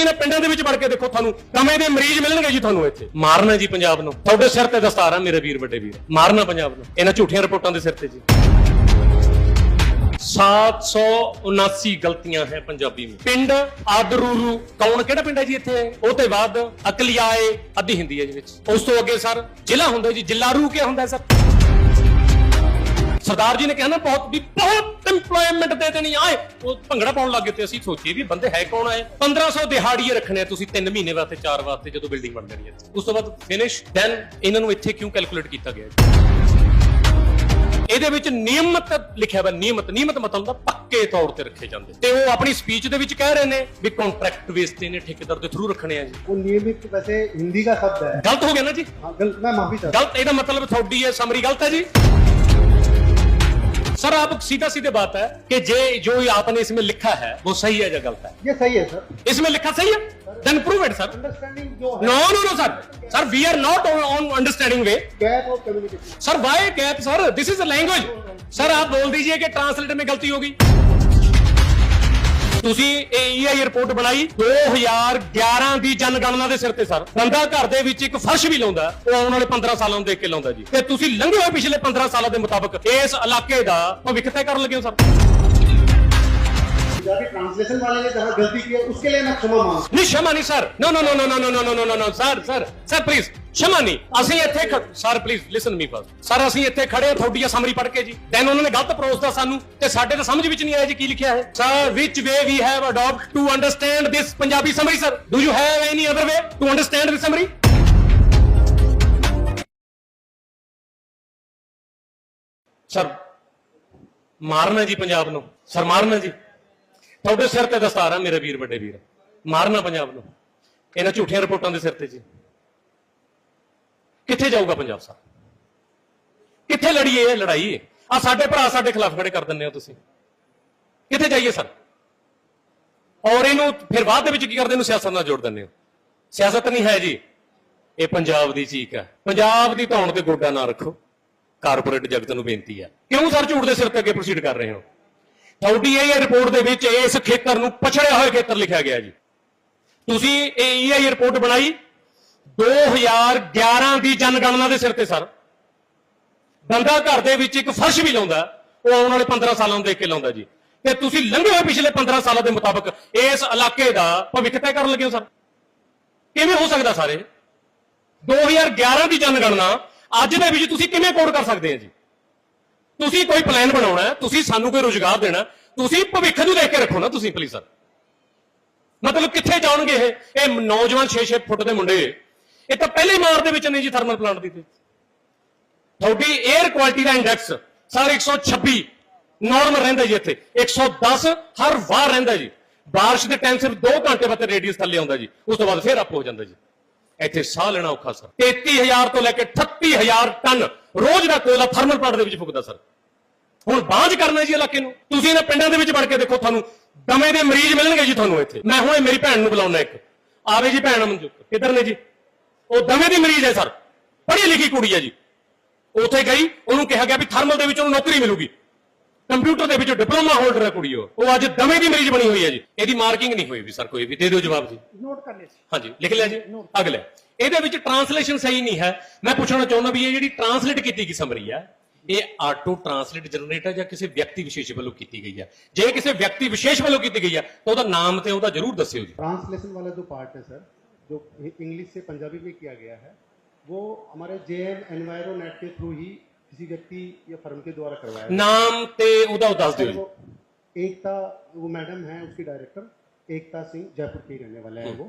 ਤੁਸੀਂ ਇਹਨਾਂ ਪਿੰਡਾਂ ਦੇ ਵਿੱਚ ਵੜ ਕੇ ਦੇਖੋ ਤੁਹਾਨੂੰ ਕਮੇ ਦੇ ਮਰੀਜ਼ ਮਿਲਣਗੇ ਜੀ ਤੁਹਾਨੂੰ ਇੱਥੇ ਮਾਰਨਾ ਜੀ ਪੰਜਾਬ ਨੂੰ ਤੁਹਾਡੇ ਸਿਰ ਤੇ ਦਸਤਾਰ ਆ ਮੇਰੇ ਵੀਰ ਵੱਡੇ ਵੀਰ ਮਾਰਨਾ ਪੰਜਾਬ ਨੂੰ ਇਹਨਾਂ ਝੂਠੀਆਂ ਰਿਪੋਰਟਾਂ ਦੇ ਸਿਰ ਤੇ ਜੀ 779 ਗਲਤੀਆਂ ਹੈ ਪੰਜਾਬੀ ਵਿੱਚ ਪਿੰਡ ਆਦਰੂਰੂ ਕੌਣ ਕਿਹੜਾ ਪਿੰਡ ਹੈ ਜੀ ਇੱਥੇ ਉਹ ਤੇ ਬਾਅਦ ਅਕਲਿਆਏ ਅੱਧੀ ਹਿੰਦੀ ਹੈ ਜੀ ਵਿੱਚ ਉਸ ਤੋਂ ਅੱਗੇ ਸਰ ਜ਼ਿਲ੍ਹਾ ਹੁੰਦਾ ਜੀ ਜ਼ਿਲ੍ਹਾ ਰੂ ਕੀ ਹੁੰਦਾ ਸਰ ਸਰਦਾਰ ਜੀ ਨੇ ਕਿਹਾ ਨਾ ਬਹੁਤ ਵੀ ਬਹੁਤ ਇੰਪਲੋਇਮੈਂਟ ਦੇ ਦੇਣੀ ਆਏ ਉਹ ਭੰਗੜਾ ਪਾਉਣ ਲੱਗ ਗਏ ਤੇ ਅਸੀਂ ਸੋਚੀਏ ਵੀ ਬੰਦੇ ਹੈ ਕੌਣ ਆਏ 1500 ਦਿਹਾੜੀਏ ਰੱਖਣੇ ਤੁਸੀਂ 3 ਮਹੀਨੇ ਵਾਸਤੇ 4 ਵਾਸਤੇ ਜਦੋਂ ਬਿਲਡਿੰਗ ਬਣ ਜਾਣੀ ਹੈ ਉਸ ਤੋਂ ਬਾਅਦ ਫਿਨਿਸ਼ ਦੈਨ ਇਹਨਾਂ ਨੂੰ ਇੱਥੇ ਕਿਉਂ ਕੈਲਕੂਲੇਟ ਕੀਤਾ ਗਿਆ ਇਹਦੇ ਵਿੱਚ ਨਿਯਮਤ ਲਿਖਿਆ ਹੋਇਆ ਨਿਯਮਤ ਨਿਯਮਤ ਮਤਲਬ ਦਾ ਪੱਕੇ ਤੌਰ ਤੇ ਰੱਖੇ ਜਾਂਦੇ ਤੇ ਉਹ ਆਪਣੀ ਸਪੀਚ ਦੇ ਵਿੱਚ ਕਹਿ ਰਹੇ ਨੇ ਵੀ ਕੰਟਰੈਕਟ ਬੇਸ ਤੇ ਨੇ ਠੇਕੇਦਾਰ ਦੇ ਥਰੂ ਰੱਖਣੇ ਆ ਜੀ ਉਹ ਨਿਯਮਿਤ ਵੈਸੇ ਹਿੰਦੀ ਦਾ ਸ਼ਬਦ ਹੈ ਗਲਤ ਹੋ ਗਿਆ ਨਾ ਜੀ ਹਾਂ ਗਲਤ ਮੈਂ ਮਾਫੀ ਚਾਹੁੰਦਾ ਗਲਤ ਇਹਦਾ ਮਤਲਬ ਥੋੜੀ ਹੈ ਸਮਰੀ ਗਲਤ ਹੈ ਜੀ सर आप सीधा सीधे बात है कि जे जो आपने इसमें लिखा है वो सही है या गलत है ये सही है सर इसमें लिखा सही है then prove it sir no no no sir sir we are not on understanding way gap और communication sir why gap sir this is a language sir आप बोल दीजिए कि ट्रांसलेटर में गलती होगी ਤੁਸੀਂ ਏਈਆਈ ਰਿਪੋਰਟ e ਬਣਾਈ 2011 ਦੀ ਜਨਗਣਨਾ ਦੇ ਸਿਰ ਤੇ ਸਰ ਬੰਦਾ ਘਰ ਦੇ ਵਿੱਚ ਇੱਕ ਫਰਸ਼ ਵੀ ਲਾਉਂਦਾ ਉਹ ਆਉਣ ਵਾਲੇ 15 ਸਾਲਾਂ ਨੂੰ ਦੇਖ ਕੇ ਲਾਉਂਦਾ ਜੀ ਤੇ ਤੁਸੀਂ ਲੰਘੇ ਹੋਏ ਪਿਛਲੇ 15 ਸਾਲਾਂ ਦੇ ਮੁਤਾਬਕ ਇਸ ਇਲਾਕੇ ਦਾ ਭਵਿੱਖ ਤੈਅ ਕਰਨ ਲੱਗੇ ਹੋ ਸਰ पंजाबी ट्रांसलेशन वाले ने जहाँ गलती की है उसके लिए मैं क्षमा मांग ਨਹੀਂ ਸ਼ਮਾ ਨਹੀਂ sir no no no no no no no no sir sir sir please ਸ਼ਮਾ ਨਹੀਂ ਅਸੀਂ ਇੱਥੇ ਖ- ਸਰ ਪਲੀਜ਼ ਲਿਸਨ ਮੀ ਫਸ ਸਰ ਅਸੀਂ ਇੱਥੇ ਖੜੇ ਥੋੜੀ ਜਿਹੀ ਸਮਰੀ ਪੜ੍ਹ ਕੇ ਜੀ ਦੈਨ ਉਹਨਾਂ ਨੇ ਗਲਤ ਪ੍ਰੋਸ ਦਾ ਸਾਨੂੰ ਤੇ ਸਾਡੇ ਤਾਂ ਸਮਝ ਵਿੱਚ ਨਹੀਂ ਆਇਆ ਜੀ ਕੀ ਲਿਖਿਆ ਹੈ sir which way we have adapt to understand this Punjabi summary sir do you have any other way to understand this summary sir ਮਾਰਨਾ ਜੀ ਪੰਜਾਬ ਨੂੰ ਸਰ ਮਾਰਨਾ ਜੀ ਤੁਹਾਡੇ ਸਿਰ ਤੇ ਦਸਤਾਰ ਆ ਮੇਰੇ ਵੀਰ ਵੱਡੇ ਵੀਰ ਮਾਰਨਾ ਪੰਜਾਬ ਨੂੰ ਇਹਨਾਂ ਝੂਠੀਆਂ ਰਿਪੋਰਟਾਂ ਦੇ ਸਿਰ ਤੇ ਜੀ ਕਿੱਥੇ ਜਾਊਗਾ ਪੰਜਾਬ ਸਾਹਿਬ ਕਿੱਥੇ ਲੜੀਏ ਇਹ ਲੜਾਈ ਆ ਸਾਡੇ ਭਰਾ ਸਾਡੇ ਖਿਲਾਫ ਖੜੇ ਕਰ ਦਿੰਦੇ ਹੋ ਤੁਸੀਂ ਕਿੱਥੇ ਜਾਈਏ ਸਰ ਔਰ ਇਹਨੂੰ ਫਿਰ ਬਾਅਦ ਦੇ ਵਿੱਚ ਕੀ ਕਰਦੇ ਇਹਨੂੰ ਸਿਆਸਤ ਨਾਲ ਜੋੜ ਦਿੰਦੇ ਹੋ ਸਿਆਸਤ ਨਹੀਂ ਹੈ ਜੀ ਇਹ ਪੰਜਾਬ ਦੀ ਚੀਕ ਹੈ ਪੰਜਾਬ ਦੀ ਧੌਣ ਤੇ ਗੋਡਾ ਨਾ ਰੱਖੋ ਕਾਰਪੋਰੇਟ ਜਗਤ ਨੂੰ ਬੇਨਤੀ ਹੈ ਕਿਉਂ ਸਰ ਝੂਠ ਦੇ ਸਿਰ ਤੇ ਅੱਗੇ ਪ੍ਰੋਸੀਡ ਕਰ ਰਹੇ ਹੋ ਤੁਹਾਡੀ ਇਹ ਰਿਪੋਰਟ ਦੇ ਵਿੱਚ ਇਸ ਖੇਤਰ ਨੂੰ ਪਛੜਿਆ ਹੋਇਆ ਖੇਤਰ ਲਿਖਿਆ ਗਿਆ ਜੀ ਤੁਸੀਂ ਇਹ ਈਆਈ ਰਿਪੋਰਟ ਬਣਾਈ 2011 ਦੀ ਜਨਗਣਨਾ ਦੇ ਸਿਰ ਤੇ ਸਰ ਬੰਦਾ ਘਰ ਦੇ ਵਿੱਚ ਇੱਕ ਫਰਸ਼ ਵੀ ਲਾਉਂਦਾ ਉਹ ਆਉਣ ਵਾਲੇ 15 ਸਾਲਾਂ ਨੂੰ ਦੇਖ ਕੇ ਲਾਉਂਦਾ ਜੀ ਤੇ ਤੁਸੀਂ ਲੰਘੇ ਹੋਏ ਪਿਛਲੇ 15 ਸਾਲਾਂ ਦੇ ਮੁਤਾਬਕ ਇਸ ਇਲਾਕੇ ਦਾ ਭਵਿੱਖ ਤੈਅ ਕਰਨ ਲੱਗੇ ਹੋ ਸਰ ਕਿਵੇਂ ਹੋ ਸਕਦਾ ਸਾਰੇ 2011 ਦੀ ਜਨਗਣਨਾ ਅੱਜ ਦੇ ਵਿੱਚ ਤੁਸੀਂ ਕਿਵੇਂ ਕੋਡ ਕਰ ਸਕਦੇ ਹੋ ਜੀ ਤੁਸੀਂ ਕੋਈ ਪਲਾਨ ਬਣਾਉਣਾ ਤੁਸੀਂ ਸਾਨੂੰ ਕੋਈ ਰੋਜ਼ਗਾਰ ਦੇਣਾ ਤੁਸੀਂ ਭਵਿੱਖ ਨੂੰ ਦੇਖ ਕੇ ਰੱਖੋ ਨਾ ਤੁਸੀਂ ਪਲੀਜ਼ ਸਰ ਮਤਲਬ ਕਿੱਥੇ ਜਾਣਗੇ ਇਹ ਇਹ ਨੌਜਵਾਨ 6-6 ਫੁੱਟ ਦੇ ਮੁੰਡੇ ਇਹ ਤਾਂ ਪਹਿਲੇ ਮਾਰ ਦੇ ਵਿੱਚ ਨਹੀਂ ਜੀ ਥਰਮਲ ਪਲਾਂਟ ਦੀ ਤੇ ਤੁਹਾਡੀ 에ਅਰ ਕੁਆਲਿਟੀ ਦਾ ਇੰਡੈਕਸ ਸਰ 126 ਨਾਰਮ ਰਹਿੰਦਾ ਜੀ ਇੱਥੇ 110 ਹਰ ਵਾਰ ਰਹਿੰਦਾ ਜੀ بارش ਦੇ ਟਾਈਮ ਸਿਰ 2 ਘੰਟੇ ਬਾਅਦ ਰੇਡੀਅਸ ਥੱਲੇ ਆਉਂਦਾ ਜੀ ਉਸ ਤੋਂ ਬਾਅਦ ਫੇਰ ਅਪ ਹੋ ਜਾਂਦਾ ਜੀ ਇੱਥੇ ਸਾਹ ਲੈਣਾ ਔਖਾ ਸਰ 33000 ਤੋਂ ਲੈ ਕੇ 38000 ਟਨ ਰੋਜ਼ ਦਾ ਕੋਲਾ ਥਰਮਲ ਪਲਾਂਟ ਦੇ ਵਿੱਚ ਫੁਕਦਾ ਸਰ ਹੁਣ ਬਾਝ ਕਰਨਾ ਜੀ ਇਲਾਕੇ ਨੂੰ ਤੁਸੀਂ ਇਹਨਾਂ ਪਿੰਡਾਂ ਦੇ ਵਿੱਚ ਵੜ ਕੇ ਦੇਖੋ ਤੁਹਾਨੂੰ ਦਮੇ ਦੇ ਮਰੀਜ਼ ਮਿਲਣਗੇ ਜੀ ਤੁਹਾਨੂੰ ਇੱਥੇ ਮੈਂ ਹੁਣੇ ਮੇਰੀ ਭੈਣ ਨੂੰ ਬੁਲਾਉਣਾ ਇੱਕ ਆਵੇ ਜੀ ਭੈਣ ਮਨਜੂ ਕਿੱਧਰ ਨੇ ਜੀ ਉਹ ਦਮੇ ਦੀ ਮਰੀਜ਼ ਹੈ ਸਰ ਪੜ੍ਹੀ ਲਿਖੀ ਕੁੜੀ ਹੈ ਜੀ ਉੱਥੇ ਗਈ ਉਹਨੂੰ ਕਿਹਾ ਗਿਆ ਵੀ ਥਰਮਲ ਦੇ ਵਿੱਚ ਉਹਨੂੰ ਨੌਕਰੀ ਮਿਲੂਗੀ ਕੰਪਿਊਟਰ ਦੇ ਵਿੱਚ ਡਿਪਲੋਮਾ ਹੋਲਡਰ ਹੈ ਕੁੜੀ ਉਹ ਅੱਜ ਦਮੇ ਦੀ ਮਰੀਜ਼ ਬਣੀ ਹੋਈ ਹੈ ਜੀ ਇਹਦੀ ਮਾਰਕਿੰਗ ਨਹੀਂ ਹੋਈ ਵੀ ਸਰ ਕੋਈ ਵੀ ਦੇ ਦਿਓ ਜਵਾਬ ਜੀ ਨੋਟ ਕਰ ਲਿਆ ਜੀ ਹਾਂਜੀ ਲਿਖ ਲਿਆ ਜੀ ਅਗਲੇ ਇਹਦੇ ਵਿੱਚ ਟ੍ਰਾਂਸਲੇਸ਼ਨ ਸਹੀ ਨਹੀਂ ਹੈ ਮੈਂ ਪੁੱਛਣਾ ਚਾਹੁੰਦਾ ਵੀ ਇਹ ਜਿਹੜੀ ਟ੍ਰਾਂਸਲੇਟ ਕੀਤੀ ਗਈ ਹੈ ਇਹ ਆਟੋ ਟ੍ਰਾਂਸਲੇਟ ਜਨਰੇਟ ਹੈ ਜਾਂ ਕਿਸੇ ਵਿਅਕਤੀ ਵਿਸ਼ੇਸ਼ ਵੱਲੋਂ ਕੀਤੀ ਗਈ ਹੈ ਜੇ ਕਿਸੇ ਵਿਅਕਤੀ ਵਿਸ਼ੇਸ਼ ਵੱਲੋਂ ਕੀਤੀ ਗਈ ਹੈ ਤਾਂ ਉਹਦਾ ਨਾਮ ਤੇ ਉਹਦਾ ਜ਼ਰੂਰ ਦੱਸਿਓ ਜੀ ਟ੍ਰਾਂਸਲੇਸ਼ਨ ਵਾਲਾ ਜੋ ਪਾਰਟ ਹੈ ਸਰ ਜੋ ਇੰਗਲਿਸ਼ ਸੇ ਪੰਜਾਬੀ ਵਿੱਚ ਕੀਤਾ ਗਿਆ ਹੈ ਉਹ ਹਮਾਰੇ ਜੇਐਨ এনवायरमेंट ਦੇ ਥਰੂ ਹੀ ਕਿਸੇ ਵਿਅਕਤੀ ਜਾਂ ਫਰਮ ਦੇ ਦੁਆਰਾ ਕਰਵਾਇਆ ਹੈ ਨਾਮ ਤੇ ਉਹਦਾ ਦੱਸ ਦਿਓ ਜੀ ਇੱਕ ਤਾਂ ਉਹ ਮੈਡਮ ਹੈ ਉਸਕੀ ਡਾਇਰੈਕਟਰ ਏਕਤਾ ਸਿੰਘ ਜੈਪੁਰ ਕੀ ਰਹਿਣ ਵਾਲਾ ਹੈ ਉਹ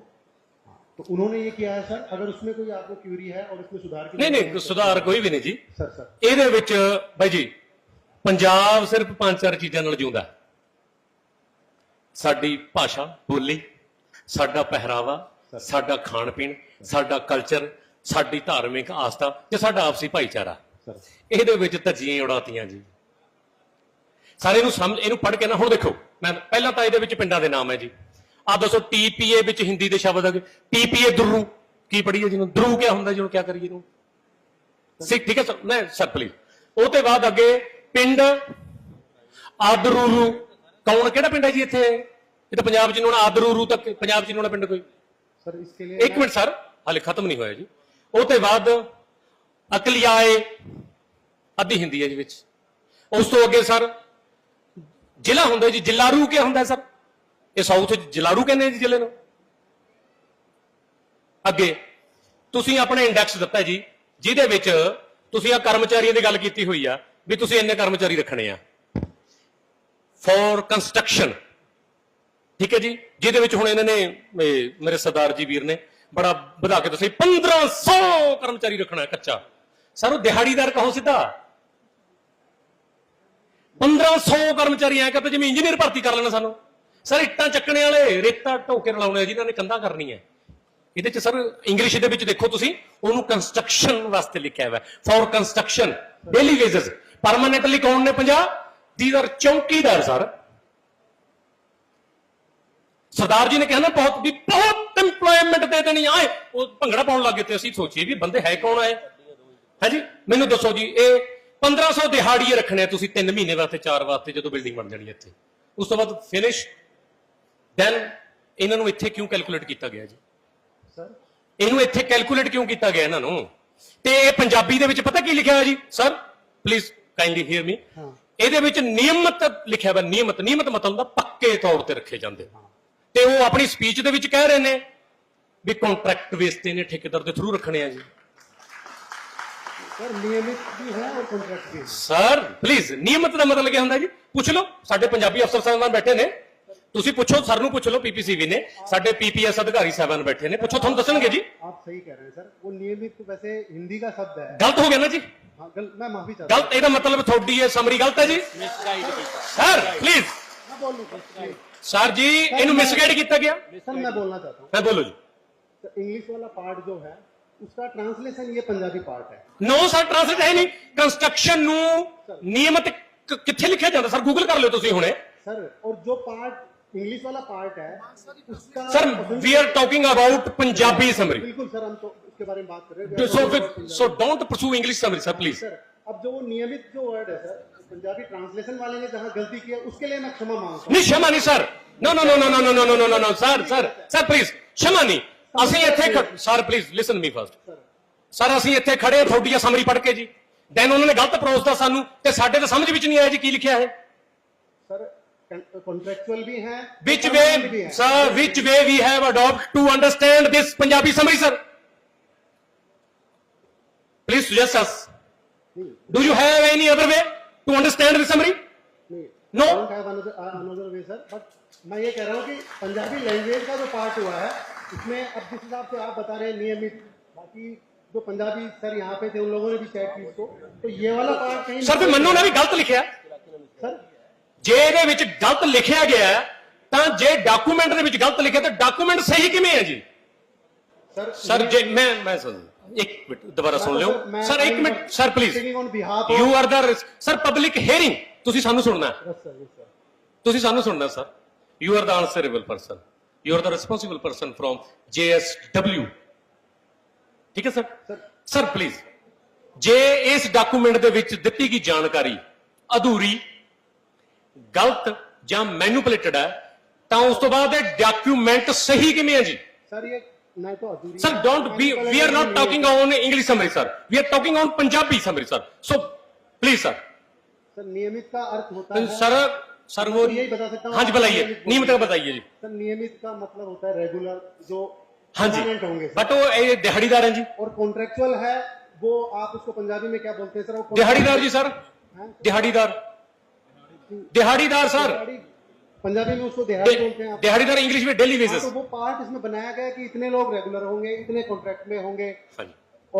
तो उन्होंने ये किया है सर अगर उसमें कोई आपको क्यूरी है और उसमें सुधार की ਨਹੀਂ ਨਹੀਂ ਸੁਧਾਰ ਕੋਈ ਵੀ ਨਹੀਂ ਜੀ ਸਰ ਸਰ ਇਹਦੇ ਵਿੱਚ ਬਾਈ ਜੀ ਪੰਜਾਬ ਸਿਰਫ ਪੰਜ ਚਾਰ ਚੀਜ਼ਾਂ ਨਾਲ ਜਿਉਂਦਾ ਹੈ। ਸਾਡੀ ਭਾਸ਼ਾ ਬੋਲੀ ਸਾਡਾ ਪਹਿਰਾਵਾ ਸਾਡਾ ਖਾਣ ਪੀਣ ਸਾਡਾ ਕਲਚਰ ਸਾਡੀ ਧਾਰਮਿਕ ਆਸਥਾ ਤੇ ਸਾਡਾ ਆਪਸੀ ਭਾਈਚਾਰਾ ਇਹਦੇ ਵਿੱਚ ਤਰਜੀਹ ਉਡਾਤੀਆਂ ਜੀ ਸਾਰੇ ਨੂੰ ਸਮਝ ਇਹਨੂੰ ਪੜ ਕੇ ਨਾ ਹੁਣ ਦੇਖੋ ਮੈਂ ਪਹਿਲਾਂ ਤਾਂ ਇਹਦੇ ਵਿੱਚ ਪਿੰਡਾਂ ਦੇ ਨਾਮ ਹੈ ਜੀ ਆ ਦੱਸੋ ਟੀਪੀਏ ਵਿੱਚ ਹਿੰਦੀ ਦੇ ਸ਼ਬਦ ਹੈਗੇ ਟੀਪੀਏ ਦਰੂ ਕੀ ਪੜੀਏ ਜਿਹਨੂੰ ਦਰੂ ਕਿਆ ਹੁੰਦਾ ਜਿਹਨੂੰ ਕਿਆ ਕਰੀਏ ਨੂੰ ਸਿੱਖ ਠੀਕ ਹੈ ਸਰ ਮੈਂ ਸਰ ਪਲੀਜ਼ ਉਹ ਤੇ ਬਾਅਦ ਅੱਗੇ ਪਿੰਡ ਆਦਰੂਰੂ ਕੌਣ ਕਿਹੜਾ ਪਿੰਡ ਹੈ ਜੀ ਇੱਥੇ ਇਹ ਤਾਂ ਪੰਜਾਬ ਚ ਨਹੀਂ ਆਦਰੂ ਆਦਰੂਰੂ ਤੱਕ ਪੰਜਾਬ ਚ ਨੂੰ ਪਿੰਡ ਕੋਈ ਸਰ ਇਸ ਕੇ ਲਈ ਇੱਕ ਮਿੰਟ ਸਰ ਹਾਲੇ ਖਤਮ ਨਹੀਂ ਹੋਇਆ ਜੀ ਉਹ ਤੇ ਬਾਅਦ ਅਕਲਿਆਏ ਅੱਧੀ ਹਿੰਦੀ ਹੈ ਜੀ ਵਿੱਚ ਉਸ ਤੋਂ ਅੱਗੇ ਸਰ ਜ਼ਿਲ੍ਹਾ ਹੁੰਦਾ ਜੀ ਜ਼ਿਲ੍ਹਾ ਰੂ ਕੀ ਹੁੰਦਾ ਸਰ ਇਹ ਸਾਊਥ ਜਲਾਰੂ ਕਹਿੰਦੇ ਜੀ ਜ਼ਿਲ੍ਹੇ ਨੂੰ ਅੱਗੇ ਤੁਸੀਂ ਆਪਣੇ ਇੰਡੈਕਸ ਦਿੱਤਾ ਜੀ ਜਿਹਦੇ ਵਿੱਚ ਤੁਸੀਂ ਆ ਕਰਮਚਾਰੀਆਂ ਦੀ ਗੱਲ ਕੀਤੀ ਹੋਈ ਆ ਵੀ ਤੁਸੀਂ ਇੰਨੇ ਕਰਮਚਾਰੀ ਰੱਖਣੇ ਆ ਫੋਰ ਕੰਸਟਰਕਸ਼ਨ ਠੀਕ ਹੈ ਜੀ ਜਿਹਦੇ ਵਿੱਚ ਹੁਣ ਇਹਨਾਂ ਨੇ ਮੇਰੇ ਸਰਦਾਰ ਜੀ ਵੀਰ ਨੇ ਬੜਾ ਵਧਾ ਕੇ ਦੱਸਿਆ 1500 ਕਰਮਚਾਰੀ ਰੱਖਣਾ ਕੱਚਾ ਸਰ ਉਹ ਦਿਹਾੜੀਦਾਰ ਕਹੋ ਸਿੱਧਾ 1500 ਕਰਮਚਾਰੀ ਐ ਕਹਿੰਦੇ ਜਿਵੇਂ ਇੰਜੀਨੀਅਰ ਭਰਤੀ ਕਰ ਲੈਣਾ ਸਾਨੂੰ ਸਰ ਇੱਟਾਂ ਚੱਕਣੇ ਵਾਲੇ ਰੇਤਾ ਢੋਕੇ ਰਲਾਉਣੇ ਜਿਨ੍ਹਾਂ ਨੇ ਕੰਧਾਂ ਕਰਨੀ ਹੈ ਇਹਦੇ ਚ ਸਰ ਇੰਗਲਿਸ਼ ਦੇ ਵਿੱਚ ਦੇਖੋ ਤੁਸੀਂ ਉਹਨੂੰ ਕੰਸਟਰਕਸ਼ਨ ਵਾਸਤੇ ਲਿਖਿਆ ਹੋਇਆ for construction daily wages permanently ਕੌਣ ਨੇ 50 ਥੀਸ ਆਰ ਚੌਕੀਦਾਰ ਸਰ ਸਰਦਾਰ ਜੀ ਨੇ ਕਿਹਾ ਨਾ ਬਹੁਤ ਵੀ ਬਹੁਤ ਇੰਪਲੋਇਮੈਂਟ ਦੇ ਦੇਣੀ ਆਏ ਉਹ ਭੰਗੜਾ ਪਾਉਣ ਲੱਗੇ ਤੇ ਅਸੀਂ ਸੋਚੀਏ ਵੀ ਬੰਦੇ ਹੈ ਕੌਣ ਆਏ ਹਾਂਜੀ ਮੈਨੂੰ ਦੱਸੋ ਜੀ ਇਹ 1500 ਦਿਹਾੜੀਏ ਰੱਖਣੇ ਤੁਸੀਂ 3 ਮਹੀਨੇ ਵਾਸਤੇ 4 ਵਾਸਤੇ ਜਦੋਂ ਬਿਲਡਿੰਗ ਬਣ ਜਾਣੀ ਇੱਥੇ ਉਸ ਤੋਂ ਬਾਅਦ ਫਿਨਿਸ਼ ਦੈਨ ਇਹਨਾਂ ਨੂੰ ਇੱਥੇ ਕਿਉਂ ਕੈਲਕੂਲੇਟ ਕੀਤਾ ਗਿਆ ਜੀ ਸਰ ਇਹਨੂੰ ਇੱਥੇ ਕੈਲਕੂਲੇਟ ਕਿਉਂ ਕੀਤਾ ਗਿਆ ਇਹਨਾਂ ਨੂੰ ਤੇ ਇਹ ਪੰਜਾਬੀ ਦੇ ਵਿੱਚ ਪਤਾ ਕੀ ਲਿਖਿਆ ਹੋਇਆ ਜੀ sir please kindly hear me ਇਹਦੇ ਵਿੱਚ ਨਿਯਮਤ ਲਿਖਿਆ ਹੋਇਆ ਨਿਯਮਤ ਨਿਯਮਤ ਮਤਲਬ ਦਾ ਪੱਕੇ ਤੌਰ ਤੇ ਰੱਖੇ ਜਾਂਦੇ ਤੇ ਉਹ ਆਪਣੀ ਸਪੀਚ ਦੇ ਵਿੱਚ ਕਹਿ ਰਹੇ ਨੇ ਵੀ ਕੰਟਰੈਕਟ ਬੇਸ ਤੇ ਨੇ ਠੇਕੇਦਾਰ ਦੇ ਥਰੂ ਰੱਖਣੇ ਆ ਜੀ ਸਰ ਨਿਯਮਿਤ ਵੀ ਹੈ ਔਰ ਕੰਟਰੈਕਟ ਵੀ ਸਰ ਪਲੀਜ਼ ਨਿਯਮਤ ਦਾ ਮਤਲਬ ਕੀ ਹੁੰਦਾ ਜੀ ਪੁੱਛ ਲਓ ਸਾਡੇ ਪੰਜਾਬੀ ਅਫਸਰ ਸਾਹਿਬਾਨ ਬੈਠੇ ਨੇ ਤੁਸੀਂ ਪੁੱਛੋ ਸਰ ਨੂੰ ਪੁੱਛ ਲਓ ਪੀਪੀਸੀਵੀ ਨੇ ਸਾਡੇ ਪੀਪੀਐਸ ਅਧਿਕਾਰੀ ਸਾਹਿਬਾਨ ਬੈਠੇ ਨੇ ਪੁੱਛੋ ਤੁਹਾਨੂੰ ਦੱਸਣਗੇ ਜੀ ਆਪ ਸਹੀ ਕਹਿ ਰਹੇ ਸਰ ਉਹ ਨਿਯਮਿਤ ਵੈਸੇ ਹਿੰਦੀ ਦਾ ਸ਼ਬਦ ਹੈ ਗਲਤ ਹੋ ਗਿਆ ਨਾ ਜੀ ਮੈਂ ਮਾਫੀ ਚਾਹੁੰਦਾ ਗਲਤ ਇਹਦਾ ਮਤਲਬ ਤੁਹਾਡੀ ਇਹ ਸਮਰੀ ਗਲਤ ਹੈ ਜੀ ਸਰ ਪਲੀਜ਼ ਮੈਂ ਬੋਲੂ ਸਰ ਜੀ ਇਹਨੂੰ ਮਿਸਗਾਈਡ ਕੀਤਾ ਗਿਆ ਸਰ ਮੈਂ ਬੋਲਣਾ ਚਾਹੁੰਦਾ ਮੈਂ ਬੋਲੋ ਜੀ ਇੰਗਲਿਸ਼ ਵਾਲਾ ਪਾਰਟ ਜੋ ਹੈ ਉਸ ਦਾ ਟ੍ਰਾਂਸਲੇਸ਼ਨ ਇਹ ਪੰਜਾਬੀ ਪਾਰਟ ਹੈ ਨੋ ਸਰ ਟ੍ਰਾਂਸਲੇਟ ਹੈ ਨਹੀਂ ਕੰਸਟਰਕਸ਼ਨ ਨੂੰ ਨਿਯਮਤ ਕਿੱਥੇ ਲਿਖਿਆ ਜਾਂਦਾ ਸਰ ਗੂਗਲ ਕਰ ਲਿਓ ਤੁਸੀਂ ਹੁਣੇ ਸਰ ਔਰ ਜੋ ਪਾਰਟ ਇੰਗਲਿਸ਼ ਵਾਲਾ ਪਾਰਟ ਹੈ sir we are talking about Punjabi summary ਬਿਲਕੁਲ ਸਰ ਹਮ ਤੋਂ ਇਸਕੇ ਬਾਰੇ ਮੈਂ ਬਾਤ ਕਰ ਰਹੇ ਹਾਂ ਸੋ ਫਿਰ so don't pursue English summary sir please sir ਅਬ ਜੋ ਨਿਯਮਿਤ ਜੋ ਵਰਡ ਹੈ ਸਰ ਪੰਜਾਬੀ ਟ੍ਰਾਂਸਲੇਸ਼ਨ ਵਾਲੇ ਨੇ ਜਹਾਂ ਗਲਤੀ ਕੀ ਹੈ ਉਸਕੇ ਲਈ ਮੈਂ ਖਮਾ ਮਾਂਗਤਾ ਨਹੀਂ ਸ਼ਮਾ ਨਹੀਂ sir no no no no no no no no sir sir sir please ਸ਼ਮਾ ਨਹੀਂ ਅਸੀਂ ਇੱਥੇ sir please listen me first sir ਅਸੀਂ ਇੱਥੇ ਖੜੇ ਥੋੜੀ ਜਿਹੀ ਸਮਰੀ ਪੜ੍ਹ ਕੇ ਜੀ ਦੈਨ ਉਹਨਾਂ ਨੇ ਗਲਤ ਪ੍ਰੋਸ ਸਾਨੂੰ ਤੇ ਸਾਡੇ ਤਾਂ ਸਮਝ ਵਿੱਚ ਨਹੀਂ ਆਇਆ ਜੀ ਕੀ ਲਿਖਿਆ ਹੈ ਸਰ contractual भी हैं which way sir which way we have adopt to understand this punjabi summary sir please suggest us do you have any other way to understand the summary no don't have another, another way sir but मैं ये कह रहा हूँ कि Punjabi language का जो part हुआ है इसमें अब जिस हिसाब से आप बता रहे हैं नियमित बाकी जो पंजाबी सर यहाँ पे थे उन लोगों ने भी चेक की इसको तो ये वाला पार्ट सर फिर मन्नू ने भी गलत लिखा है ਜੇ ਇਹਦੇ ਵਿੱਚ ਗਲਤ ਲਿਖਿਆ ਗਿਆ ਤਾਂ ਜੇ ਡਾਕੂਮੈਂਟ ਦੇ ਵਿੱਚ ਗਲਤ ਲਿਖਿਆ ਤਾਂ ਡਾਕੂਮੈਂਟ ਸਹੀ ਕਿਵੇਂ ਹੈ ਜੀ ਸਰ ਸਰ ਜੇ ਮੈਂ ਮੈਂ ਸੁਣ ਇੱਕ ਮਿੰਟ ਦੁਬਾਰਾ ਸੁਣ ਲਿਓ ਸਰ ਇੱਕ minute sir please you are the sir public hearing ਤੁਸੀਂ ਸਾਨੂੰ ਸੁਣਨਾ ਤੁਸੀਂ ਸਾਨੂੰ ਸੁਣਨਾ sir you are the answerable person you are the responsible person firm JSW ਠੀਕ ਹੈ ਸਰ ਸਰ ਪਲੀਜ਼ ਜੇ ਇਸ ਡਾਕੂਮੈਂਟ ਦੇ ਵਿੱਚ ਦਿੱਤੀ ਗਈ ਜਾਣਕਾਰੀ ਅਧੂਰੀ गलत या ਮੈਨੂਪਲੇਟਡ है तो उस तो बाद डाक्यूमेंट सही किमें है जी sir don't be we are not talking on English summary sir we are talking on Punjabi summary sir so please sir sir नियमित का अर्थ होता तो है सर सर वो तो यही बता सकता हूँ हाँ जी बताइए नियमित का बताइए जी सर नियमित का मतलब होता है रेगुलर जो हाँ जी होंगे बट वो दिहाड़ीदार है जी और कॉन्ट्रेक्चुअल है वो आप उसको पंजाबी में क्या बोलते हैं सर दिहाड़ीदार जी सर हाँ? दिहाड़ीदार दिहाड़ीदार सर पंजाबी में उसको दिहाड़ी बोलते हैं दिहाड़ीदार इंग्लिश में डेली बेसिस तो वो पार्ट इसमें बनाया गया कि इतने लोग रेगुलर होंगे इतने कॉन्ट्रैक्ट में होंगे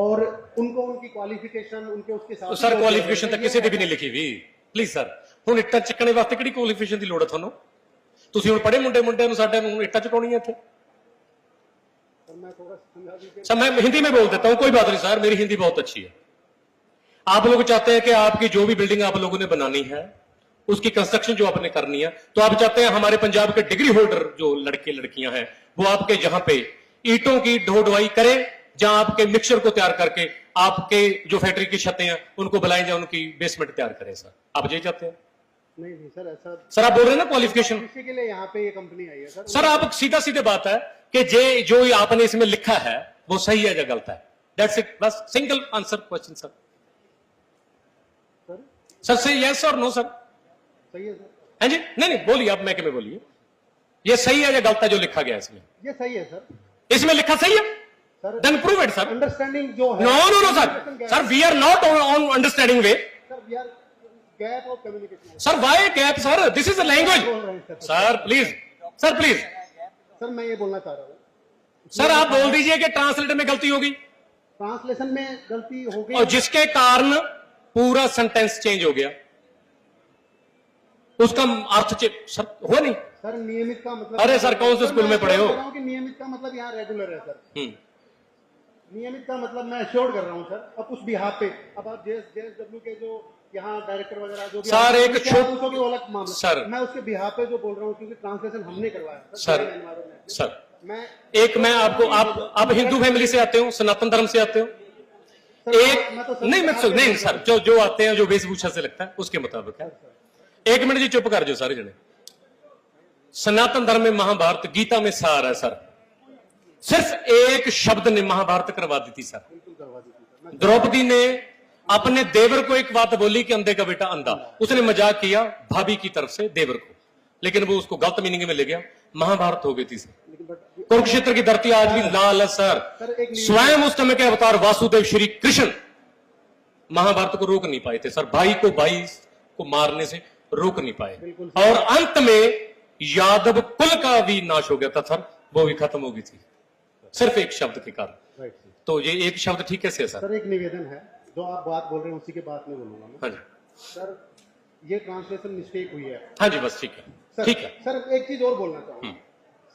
और उनको उनकी क्वालिफिकेशन उनके उसके साथ सर क्वालिफिकेशन तक किसी ਦੀ ਵੀ ਨਹੀਂ ਲਿਖੀ ਵੀ ਪਲੀਜ਼ ਸਰ ਹੁਣ ਇੱਟਾਂ ਚੱਕਣੇ ਵਾਸਤੇ ਕਿਹੜੀ ਕੁਆਲੀਫਿਕੇਸ਼ਨ ਦੀ ਲੋੜ ਹੈ ਤੁਹਾਨੂੰ ਤੁਸੀਂ ਹੁਣ ਪੜੇ ਮੁੰਡੇ ਮੁੰਡਿਆਂ ਨੂੰ ਸਾਡੇ ਨੂੰ ਇੱਟਾਂ ਹੈ ਇੱਥੇ सर ਮੈਂ ਹਿੰਦੀ में ਬੋਲ ਦਿੱਤਾ ਹੂੰ ਕੋਈ ਬਾਤ ਨਹੀਂ ਸਰ ਮੇਰੀ ਹਿੰਦੀ ਬਹੁਤ ਅੱਛੀ ਹੈ ਆਪ ਲੋਕ ਚਾਹਤੇ ਹੈ ਕਿ आपकी ਜੋ ਵੀ ਬਿਲਡਿੰਗ ਆਪ लोगों ਨੇ बनानी ਹੈ उसकी कंस्ट्रक्शन जो आपने करनी है तो आप चाहते हैं हमारे पंजाब के डिग्री होल्डर जो लड़के लड़कियां हैं वो आपके यहां पे ईटों की ढो करें जहां आपके मिक्सर को तैयार करके आपके जो फैक्ट्री की छतें हैं उनको बुलाएं जाए उनकी बेसमेंट तैयार करें सर आप ये चाहते हैं नहीं सर ऐसा सर आप बोल रहे हैं ना क्वालिफिकेशन के लिए यहाँ पे ये कंपनी आई है सर सर आप सीधा सीधे बात है कि जे जो आपने इसमें लिखा है वो सही है या गलत है दैट्स इट बस single answer question sir sir से यस और नो सर सही है सर हाँ जी नहीं नहीं बोलिए आप मैके में बोलिए ये सही है या गलत है जो लिखा गया इसमें ये सही है सर इसमें लिखा सही है sir then prove it sir understanding जो है no no no sir sir we are not on understanding way sir why gap sir this is a language sir please sir please sir मैं ये बोलना चाह रहा हूँ सर आप बोल दीजिए कि ट्रांसलेटर में गलती होगी ट्रांसलेशन में गलती हो गई और जिसके कारण पूरा सेंटेंस चेंज हो गया उसका अर्थ हो नहीं सर नियमित का मतलब अरे सर कौन से स्कूल में पढ़े हो नियमित का मतलब यहाँ रेगुलर है सर हम्म। नियमित का मतलब मैं श्योर कर रहा हूँ सर अब उस बिहार पे अब आप जेएसडब्ल्यू के जो यहाँ डायरेक्टर वगैरह जो सर एक की अलग मामला सर मैं उसके बिहार पे जो बोल रहा हूँ क्योंकि ट्रांसलेशन हमने करवाया सर सर मैं एक मैं आपको आप आप हिंदू फैमिली से आते हो सनातन धर्म से आते हो एक तो नहीं मैं तो- नहीं सर जो जो आते हैं जो वेशभूषा से लगता है उसके मुताबिक है एक मिनट जी चुप कर जो सारे जने सनातन धर्म में महाभारत गीता में सार है सर सिर्फ एक शब्द ने महाभारत करवा दी थी सर द्रौपदी ने अपने देवर को एक बात बोली कि अंधे का बेटा अंधा उसने मजाक किया भाभी की तरफ से देवर को लेकिन वो उसको गलत मीनिंग में ले गया महाभारत हो गई थी सर कुरुक्षेत्र की धरती आज भी लाल है सर स्वयं उस समय के अवतार वासुदेव श्री कृष्ण महाभारत को रोक नहीं पाए थे सर भाई को भाई को मारने से रोक नहीं पाए और अंत में यादव कुल का भी नाश हो गया था सर वो भी खत्म हो गई थी सिर्फ एक शब्द के कारण तो ये एक शब्द ठीक है सर सर एक निवेदन है जो आप बात बोल रहे हैं उसी के बाद में बोलूंगा हाँ जी सर ये ट्रांसलेशन मिस्टेक हुई है हाँ जी बस ठीक है ठीक है सर एक चीज और बोलना चाहूंगा हम्म।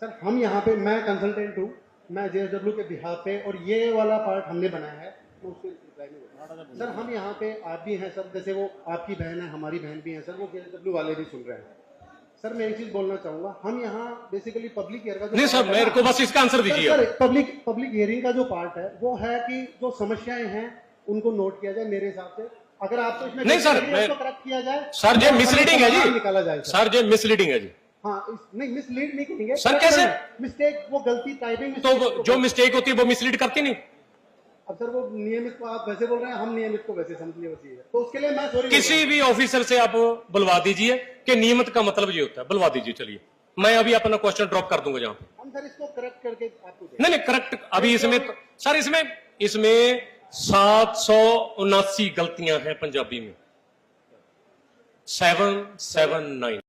सर हम यहाँ पे मैं कंसल्टेंट हूँ मैं जेएसडब्ल्यू के बिहार पे और ये वाला पार्ट हमने बनाया है तो सर हम यहाँ पे आप भी हैं सर जैसे वो आपकी बहन है हमारी बहन भी है सर वो के वाले भी सुन रहे हैं सर मैं एक चीज बोलना चाहूंगा हम यहाँ बेसिकली पब्लिक एयर का जो नहीं सर मेरे को बस इसका आंसर दीजिए सर, पब्लिक पब्लिक हियरिंग का जो पार्ट है वो है कि जो समस्याएं हैं उनको नोट किया जाए मेरे हिसाब से अगर आपको इसमें नहीं सर करेक्ट किया जाए सर तो ये मिसलीडिंग है जी निकाला जाए सर ये मिसलीडिंग है जी हाँ नहीं मिसलीड नहीं करेंगे सर कैसे मिस्टेक वो गलती टाइपिंग तो जो मिस्टेक होती है वो मिसलीड करती नहीं अब सर वो नियमित को आप वैसे बोल रहे हैं हम नियमित को वैसे समझिए बस ये तो उसके लिए मैं सॉरी किसी भी ऑफिसर से आप बुलवा दीजिए कि नियमित का मतलब ये होता है बुलवा दीजिए चलिए मैं अभी अपना क्वेश्चन ड्रॉप कर दूंगा जहाँ पे हम सर इसको करेक्ट करके आपको नहीं नहीं करेक्ट अभी इसमें तो- सर इसमें इसमें सात सौ उनासी गलतियां हैं पंजाबी में सेवन सेवन नाइन